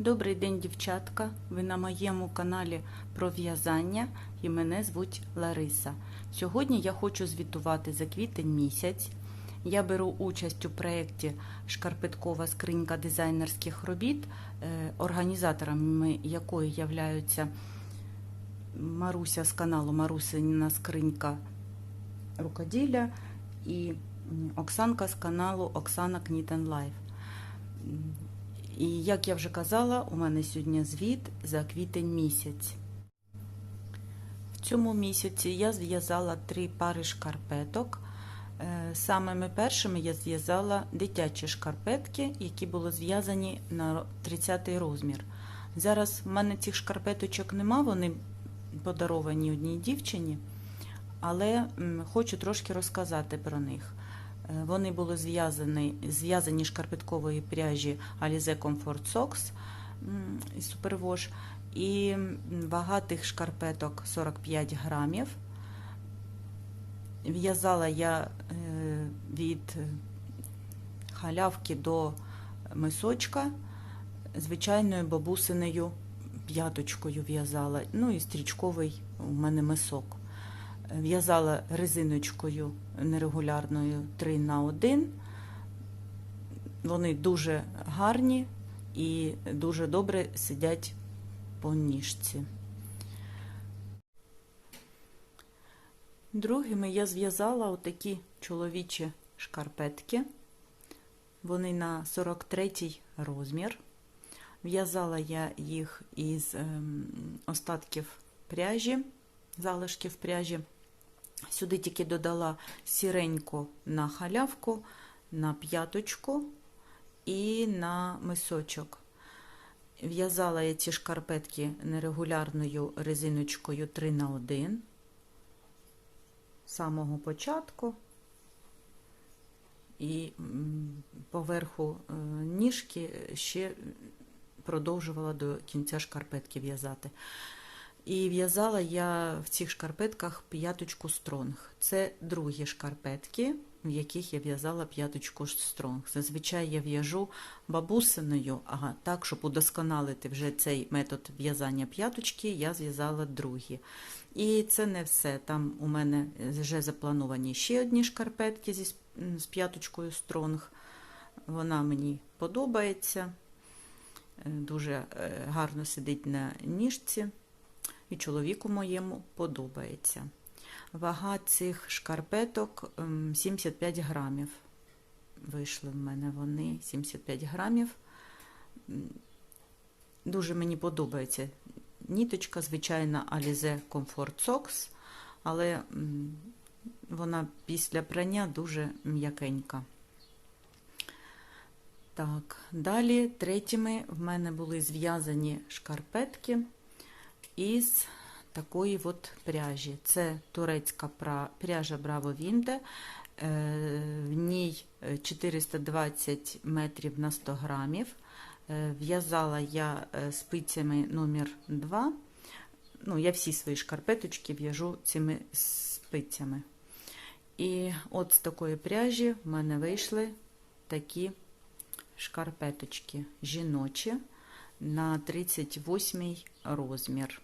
Добрий день, дівчатка! Ви на моєму каналі про в'язання і мене звуть Лариса. Сьогодні я хочу звітувати за квітень місяць. Я беру участь у проєкті Шкарпеткова скринька дизайнерських робіт, е, організаторами якої являються Маруся з каналу Марусина скринька рукоділля і Оксанка з каналу Оксана Кнітен Лайф. І як я вже казала, у мене сьогодні звіт за квітень місяць. В цьому місяці я зв'язала три пари шкарпеток. Е, Самими першими я зв'язала дитячі шкарпетки, які були зв'язані на 30 розмір. Зараз в мене цих шкарпеточок нема, вони подаровані одній дівчині, але хочу трошки розказати про них. Вони були зв'язані, зв'язані шкарпеткової пряжі Alize Comfort Socks із Superwash. І м, вага тих шкарпеток 45 грамів. В'язала я е, від халявки до мисочка звичайною бабусиною п'яточкою в'язала. Ну і стрічковий у мене мисок. В'язала резиночкою нерегулярною 3 на 1. Вони дуже гарні і дуже добре сидять по ніжці. Другими я зв'язала отакі чоловічі шкарпетки. Вони на 43 розмір. В'язала я їх із ем, остатків пряжі, залишків пряжі. Сюди тільки додала сіреньку на халявку, на п'яточку і на мисочок. В'язала я ці шкарпетки нерегулярною резиночкою 3 на 1 з самого початку і поверху е, ніжки ще продовжувала до кінця шкарпетки в'язати. І в'язала я в цих шкарпетках п'яточку стронг. Це другі шкарпетки, в яких я в'язала п'яточку стронг. Зазвичай я в'яжу бабусиною, ага, так, щоб удосконалити вже цей метод в'язання п'яточки, я зв'язала другі. І це не все. Там у мене вже заплановані ще одні шкарпетки зі, з п'яточкою стронг. Вона мені подобається, дуже гарно сидить на ніжці і чоловіку моєму подобається. Вага цих шкарпеток 75 грамів. Вийшли в мене вони 75 грамів. Дуже мені подобається ніточка, звичайна Alize Comfort Socks, але вона після прання дуже м'якенька. Так, далі третіми в мене були зв'язані шкарпетки із такої от пряжі. Це турецька пряжа Bravo Vinde, в ній 420 метрів на 100 грамів. В'язала я спицями номер 2. Ну, я всі свої шкарпеточки в'яжу цими спицями. І от з такої пряжі в мене вийшли такі шкарпеточки жіночі на 38 розмір.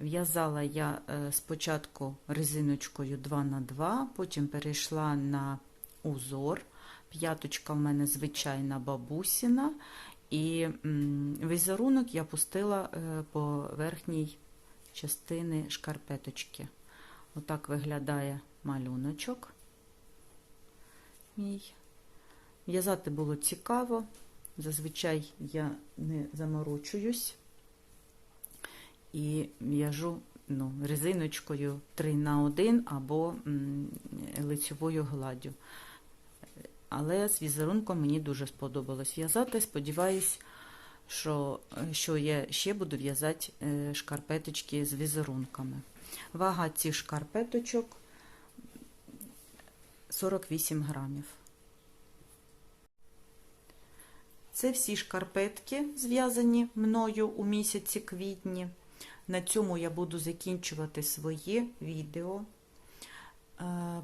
В'язала я спочатку резиночкою 2х2, потім перейшла на узор. П'яточка в мене звичайна бабусіна, і візерунок я пустила по верхній частини шкарпеточки. Отак виглядає малюночок. Мій. В'язати було цікаво, зазвичай я не заморочуюсь і в'яжу ну, резиночкою 3 на 1 або лицьовою гладдю. Але з візерунком мені дуже сподобалось в'язати. Сподіваюсь, що, що я ще буду в'язати шкарпеточки з візерунками. Вага цих шкарпеточок 48 грамів. Це всі шкарпетки, зв'язані мною у місяці квітні. На цьому я буду закінчувати своє відео.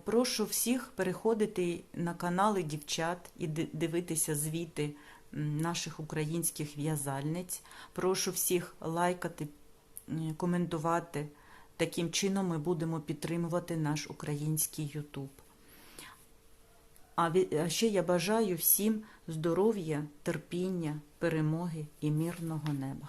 Прошу всіх переходити на канали дівчат і дивитися звіти наших українських в'язальниць. Прошу всіх лайкати, коментувати. Таким чином ми будемо підтримувати наш український Ютуб. А ще я бажаю всім здоров'я, терпіння, перемоги і мирного неба.